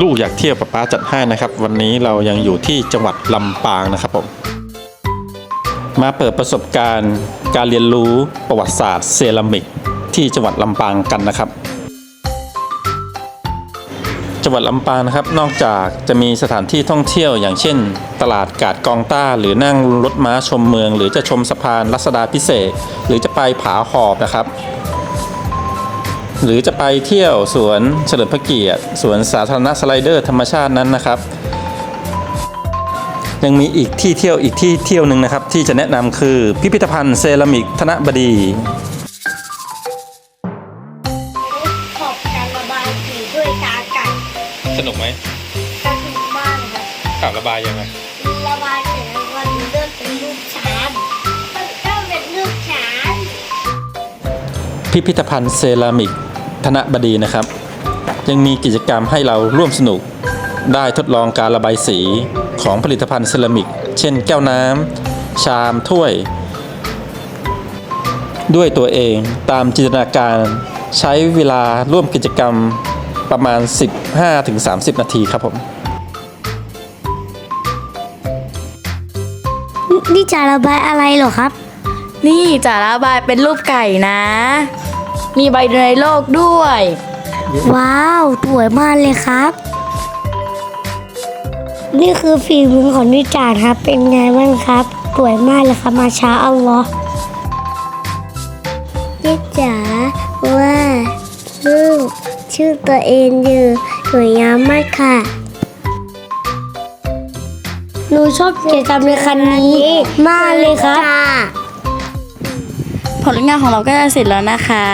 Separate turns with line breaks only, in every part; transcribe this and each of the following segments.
ลูกอยากเที่ยวป๊าป๊าจัดให้นะครับ วันนี้เรายังอยู่ที่จังหวัดลำปางนะครับผม มาเปิดประสบการณ์ การเรียนรู้ประวัติศาสตร์เซรามิก ที่จังหวัดลำปางกันนะครับ จังหวัดลำปางนะครับ นอกจากจะมีสถานที่ท่องเที่ยว อย่างเช่น ตลาดกาดกองต้า หรือนั่งรถม้าชมเมือง หรือจะชมสะพานรัศดาพิเศษ หรือจะไปผาหอบนะครับ หรือจะไปเที่ยวสวนเฉลิมพระเกียรติสวนสาธารณะสไลเดอร์ธรรมชาตินั้นนะครับ ยังมีอีกที่เที่ยวอีกที่เที่ยวหนึ่งนะครับ ที่จะแนะนำคือพิพิธภัณฑ์เซรามิกธนบดี
ขอบการระบายสีด้วยกาไก่
สนุกไหม
กระถุงบ้านครับ
ข่าวระบายยังไง
ระบายเสร็จแล้ววันนี้เลือกเป็นรูปช้างมันก็เป็นรูปช้าง
พิพิธภัณฑ์เซรามิก ธนบดีนะครับ ยังมีกิจกรรมให้เราร่วมสนุก ได้ทดลองการระบายสีของผลิตภัณฑ์เซรามิก เช่นแก้วน้ำชามถ้วย ด้วยตัวเองตามจินตนาการใช้เวลาร่วมกิจกรรมประมาณ 15-30 นาทีครับผม
นี่จะระบายอะไรเหรอครับ
นี่จะระบายเป็นรูปไก่นะ มีใบเดียวในโลกด้วย
ว้าวสวยมากเลยครับ นี่คือฝีมือของนิจารครับ เป็นไงบ้างครับสวยมากเลยครับมาช้าอัลลอฮ์นิจาว่าลูกชื่อตัวเองอยู่สวยงามมากค่ะหนูชอบกิจกรรมในคันนี้มากเลยครับ
ผลงานของเราก็จะเสร็จแล้วนะคะ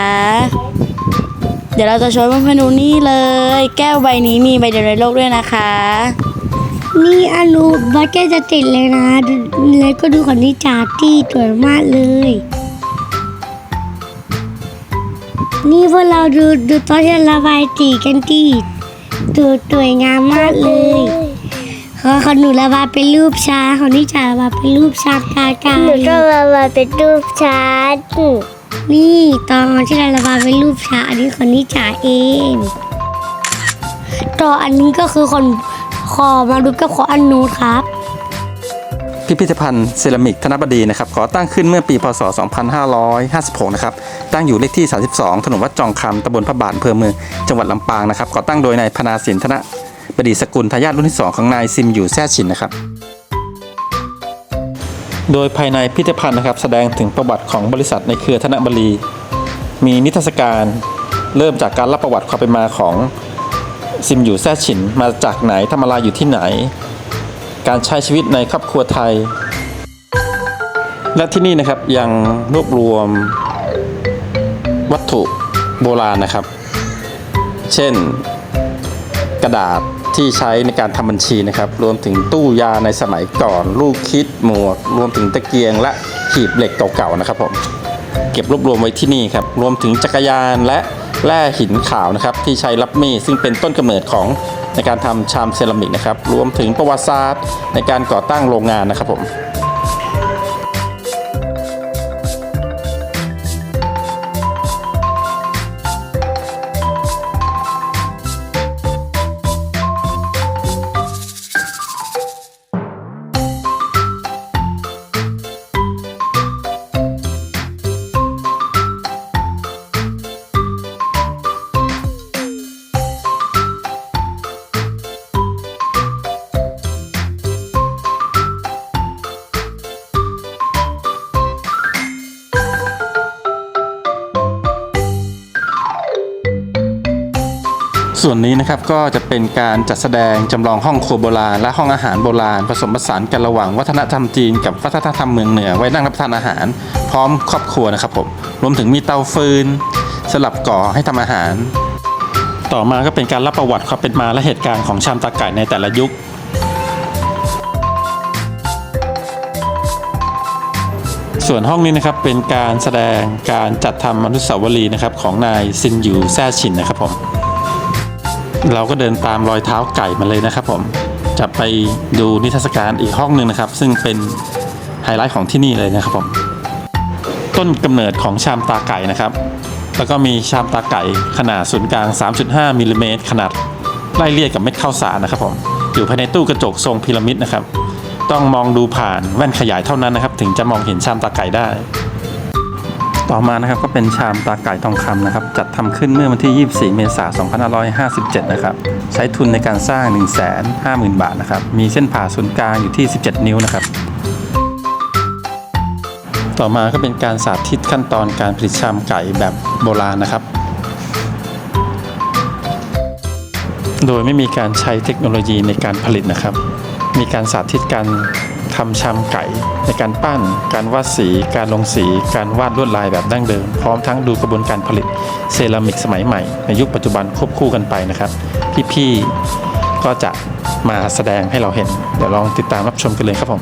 เดี๋ยวเราจะโชว์เพื่อนๆดูนี่เลย แก้วใบนี้มีใบเดียวในโลกด้วยนะคะ
นี่อนุบัตเก็จะติดเลยนะแล้วก็ดูของนิจาที่สวยมากเลย นี่พวกเราดูดูตอนที่ระบายสีกันที่ดูสวยงามมากเลย เขาเขาหนูระบายเป็นรูปช้างของนิจาระบายเป็นรูปช้างกากา
หนูก็ระบายเป็นรูปช้าง
นี่ตอนที่เราระบายเป็นรูปช้างอันนี้ของนิจาเองต่ออันนี้ก็คือคนขอมาดูกับขออันนูครับ
พิพิธภัณฑ์เซรามิกธนบดีนะครับก่อตั้งขึ้นเมื่อปีพศ 2556 นะครับตั้งอยู่เลขที่ 32 ถนนวัดจองคำตำบลพระบาทอำเภอเมืองจังหวัดลำปางนะครับก่อตั้งโดยนายพนาสินธน บดีสกุลทายาทรุ่นที่ 2 ของนายซิมอยู่แซ่ชินนะครับ โดยภายในพิพิธภัณฑ์นะครับ แสดงถึงประวัติของบริษัทในเครือธนบดีมีนิทรรศการเริ่มจากการรับประวัติความเป็นมาของซิมอยู่แซ่ชินมาจากไหนทำอะไรอยู่ที่ไหน การใช้ชีวิตในครอบครัวไทย และที่นี่นะครับยังรวบรวมวัตถุโบราณนะครับ เช่น กระดาษ ที่ใช้ในการทำบัญชีนะครับ รวมถึงตู้ยาในสมัยก่อน ลูกคิดหมวก รวมถึงตะเกียงและหีบเหล็กเก่าๆนะครับผมเก็บรวบรวมไว้ที่นี่ครับ รวมถึงจักรยานและแร่หินขาวนะครับ ที่ใช้รับมีดซึ่งเป็นต้นกำเนิดของในการทำชามเซรามิกนะครับ รวมถึงประวัติศาสตร์ในการก่อตั้งโรงงานนะครับผม ส่วนนี้นะครับก็จะเป็นการจัดแสดงจำลองห้องครัวโบราณ และห้องอาหารโบราณ ผสมผสานกันระหว่างวัฒนธรรมจีนกับวัฒนธรรมเมืองเหนือไว้นั่งรับประทานอาหาร พร้อมครอบครัวนะครับผมรวมถึงมีเตาฟืน สลับก่อให้ทำอาหาร ต่อมาก็เป็นการรับประวัติความเป็นมาและเหตุการณ์ของชามตาไก่ในแต่ละยุคส่วนห้องนี้นะครับเป็นการแสดงการจัดทำอนุสาวรีย์นะครับของนายซินยูแซ่ชินนะครับผม เราก็เดินตามรอยเท้าไก่มาเลยนะครับผมจะไปดูนิทรรศการอีกห้องหนึ่งนะครับ ซึ่งเป็นไฮไลท์ของที่นี่เลยนะครับผมต้นกำเนิดของชามตาไก่นะครับ แล้วก็มีชามตาไก่ขนาดศูนย์กลาง 3.5มิลลิเมตรขนาดไล่เลี่ยกับเม็ดข้าวสารนะครับผมอยู่ภายในตู้กระจกทรงพีระมิดนะครับ ต้องมองดูผ่านแว่นขยายเท่านั้นนะครับ ถึงจะมองเห็นชามตาไก่ได้ ต่อมานะครับก็เป็นชามตาไก่ทองคำนะครับจัดทำขึ้นเมื่อวันที่ 24 เมษายน 2557 นะครับใช้ทุนในการสร้าง 150,000 บาทนะครับมีเส้นผ่าศูนย์กลางอยู่ที่ 17 นิ้วนะครับต่อมาก็เป็นการสาธิตขั้นตอนการผลิตชามไก่แบบโบราณนะครับ โดยไม่มีการใช้เทคโนโลยีในการผลิตนะครับ มีการสาธิตการ ทำชามไก่ ในการปั้น การวาดสี การลงสี การวาดลวดลายแบบดั้งเดิม พร้อมทั้งดูกระบวนการผลิตเซรามิกสมัยใหม่ ในยุคปัจจุบันควบคู่กันไปนะครับ พี่ๆก็จะมาแสดงให้เราเห็น เดี๋ยวลองติดตามรับชมกันเลยครับผม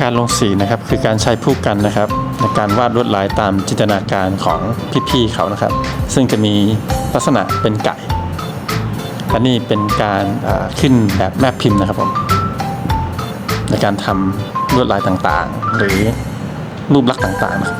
การลงสีนะครับคือการใช้ผู้กันนะครับ ในการวาดลวดลายตามจินตนาการของพี่ๆเขานะครับ ซึ่งจะมี ลักษณะเป็นไก่และนี่เป็นการขึ้นแบบแม่พิมพ์นะครับผมในการทำลวดลายต่างๆ หรือรูปลักษณ์ต่างๆนะครับ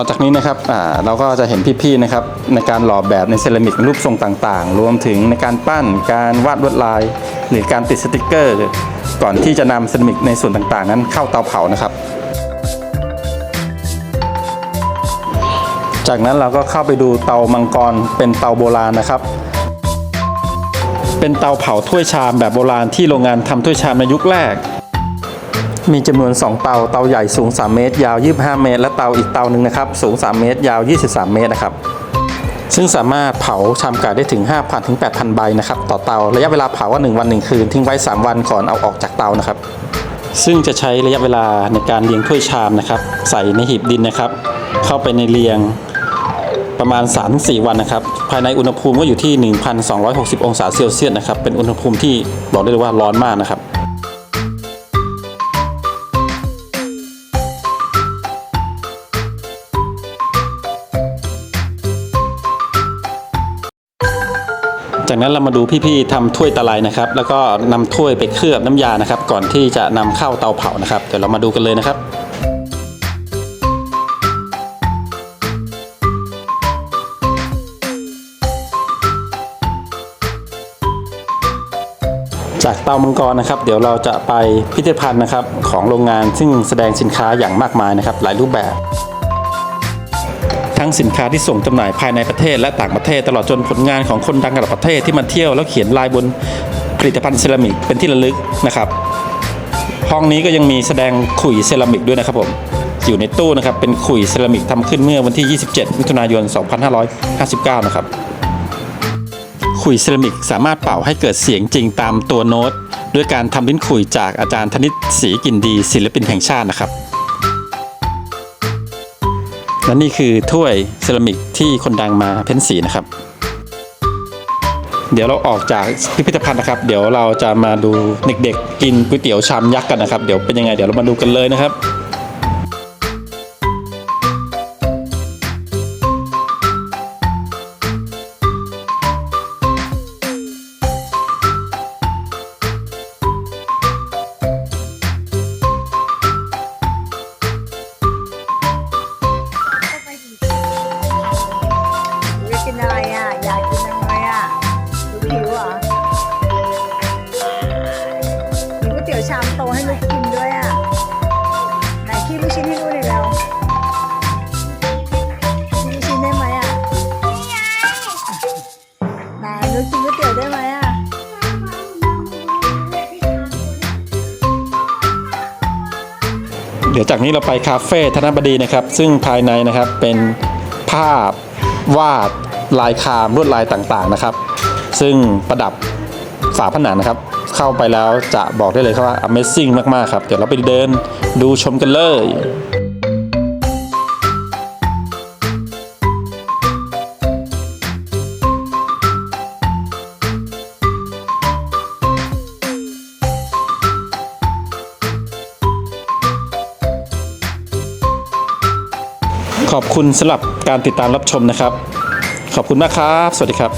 ต่อจากนี้นะครับเราก็จะเห็นพี่ๆนะครับในการหล่อแบบในเซรามิกรูปทรงต่างๆ รวมถึงในการปั้นการวาดลวดลาย หรือการติดสติกเกอร์ ก่อนที่จะนำเซรามิกในส่วนต่างๆ นั้นเข้าเตาเผานะครับ จากนั้นเราก็เข้าไปดูเตามังกรเป็นเตาโบราณนะครับ เป็นเตาเผาถ้วยชามแบบโบราณที่โรงงานทำถ้วยชามในยุคแรก มีจำนวน 2 เตา เตาใหญ่สูง 3 เมตร ยาว 25 เมตร และเตาอีกเตาหนึ่งนะครับ สูง 3 เมตร ยาว 23 เมตรนะครับ ซึ่งสามารถเผาชามไก่ได้ถึง 5,000ถึง8,000 ใบนะครับ ต่อเตา ระยะเวลาเผาว่า1วัน 1 คืน ทิ้งไว้ 3 วันก่อนเอาออกจากเตานะครับ ซึ่งจะใช้ระยะเวลาในการเรียงถ้วยชามนะครับ ใส่ในหีบดินนะครับ เข้าไปในเรียงประมาณ 3-4 วันนะครับ ภายในอุณหภูมิก็อยู่ที่ 1,260 องศาเซลเซียสนะครับ เป็นอุณหภูมิที่บอกได้เลยว่าร้อนมากนะครับ จากนั้นเรามาดูพี่ๆทำถ้วยตะไลนะครับ แล้วก็นำถ้วยไปเคลือบน้ำยานะครับ ก่อนที่จะนำเข้าเตาเผานะครับเดี๋ยวเรามาดูกันเลยนะครับจากเตามังกรนะครับเดี๋ยวเราจะไปพิพิธภัณฑ์นะครับของโรงงานซึ่งแสดงสินค้าอย่างมากมายนะครับ หลายรูปแบบ งสินค้าที่ส่งจำหน่ายภายในประเทศและต่างประเทศตลอดจนผลงานของคนดังระดับประเทศที่มาเที่ยวแล้วเขียนลายบนผลิตภัณฑ์เซรามิกเป็นที่ระลึกนะครับห้องนี้ก็ยังมีแสดงขลุ่ยเซรามิกด้วยนะครับผมอยู่ในตู้นะครับเป็นขลุ่ยเซรามิกทำขึ้นเมื่อวันที่ 27 มิถุนายน 2559 นะครับขลุ่ยเซรามิกสามารถเป่าให้เกิดเสียงจริงตามตัวโน้ต ด้วยการทำลิ้นขลุ่ยจากอาจารย์ธนิตศรีกินดีศิลปินแห่งชาตินะครับ และนี่คือถ้วยเซรามิกที่คนดังมาเพ้นสีนะครับ เดี๋ยวเราออกจากพิพิธภัณฑ์นะครับ เดี๋ยวเราจะมาดูเด็กๆ กินก๋วยเตี๋ยวชามยักษ์กันนะครับ เดี๋ยวเป็นยังไงเดี๋ยวเรามาดูกันเลยนะครับ ดี๋ยวจากนี้เราไปคาเฟ่ธนบดีนะครับ ซึ่งภายในนะครับเป็นภาพวาดลายคามลวดลายต่างๆนะครับ ซึ่งประดับฝาผนังนะครับ เข้าไปแล้วจะบอกได้เลยครับว่า Amazing มากๆครับ เดี๋ยวเราไปเดินดูชมกันเลย ขอบคุณสำหรับการติดตามรับชมนะครับ ขอบคุณมากครับ สวัสดีครับ